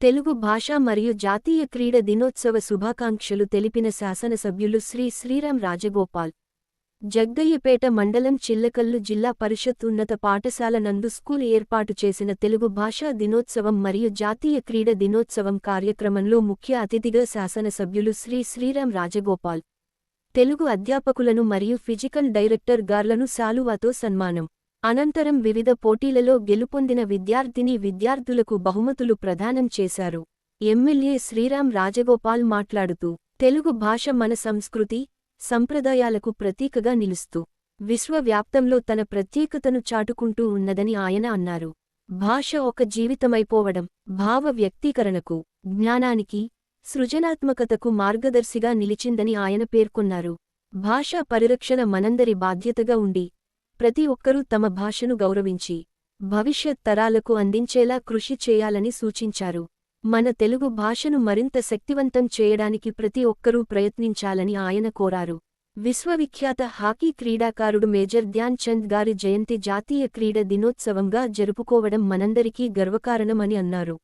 తెలుగు భాష మరియు జాతీయ క్రీడ దినోత్సవ శుభాకాంక్షలు తెలిపిన శాసనసభ్యులు శ్రీ శ్రీరాం రాజగోపాల్. జగ్గయ్యపేట మండలం చిల్లకల్లు జిల్లా పరిషత్ ఉన్నత పాఠశాల నందు స్కూల్ ఏర్పాటు చేసిన తెలుగు భాషా దినోత్సవం మరియు జాతీయ క్రీడ దినోత్సవం కార్యక్రమంలో ముఖ్య అతిథిగా శాసనసభ్యులు శ్రీ శ్రీరాం రాజగోపాల్. తెలుగు అధ్యాపకులను మరియు ఫిజికల్ డైరెక్టర్ గార్లను శాలువాతో సన్మానం. అనంతరం వివిధ పోటీలలో గెలుపొందిన విద్యార్థిని విద్యార్థులకు బహుమతులు ప్రదానం చేశారు. ఎమ్మెల్యే శ్రీరాం రాజగోపాల్ మాట్లాడుతూ తెలుగు భాష మన సంస్కృతి సంప్రదాయాలకు ప్రతీకగా నిలుస్తూ విశ్వవ్యాప్తంలో తన ప్రత్యేకతను చాటుకుంటూ ఉన్నదని ఆయన అన్నారు. భాష ఒక జీవితమైపోవడం భావ వ్యక్తీకరణకు జ్ఞానానికి సృజనాత్మకతకు మార్గదర్శిగా నిలిచిందని ఆయన పేర్కొన్నారు. భాషా పరిరక్షణ మనందరి బాధ్యతగా ఉండి ప్రతి ఒక్కరూ తమ భాషను గౌరవించి భవిష్యత్ తరాలకు అందించేలా కృషి చేయాలని సూచించారు. మన తెలుగు భాషను మరింత శక్తివంతం చేయడానికి ప్రతి ఒక్కరూ ప్రయత్నించాలని ఆయన కోరారు. విశ్వవిఖ్యాత హాకీ క్రీడాకారుడు మేజర్ ధ్యాన్ చంద్ గారి జయంతి జాతీయ క్రీడ దినోత్సవంగా జరుపుకోవడం మనందరికీ గర్వకారణమని అన్నారు.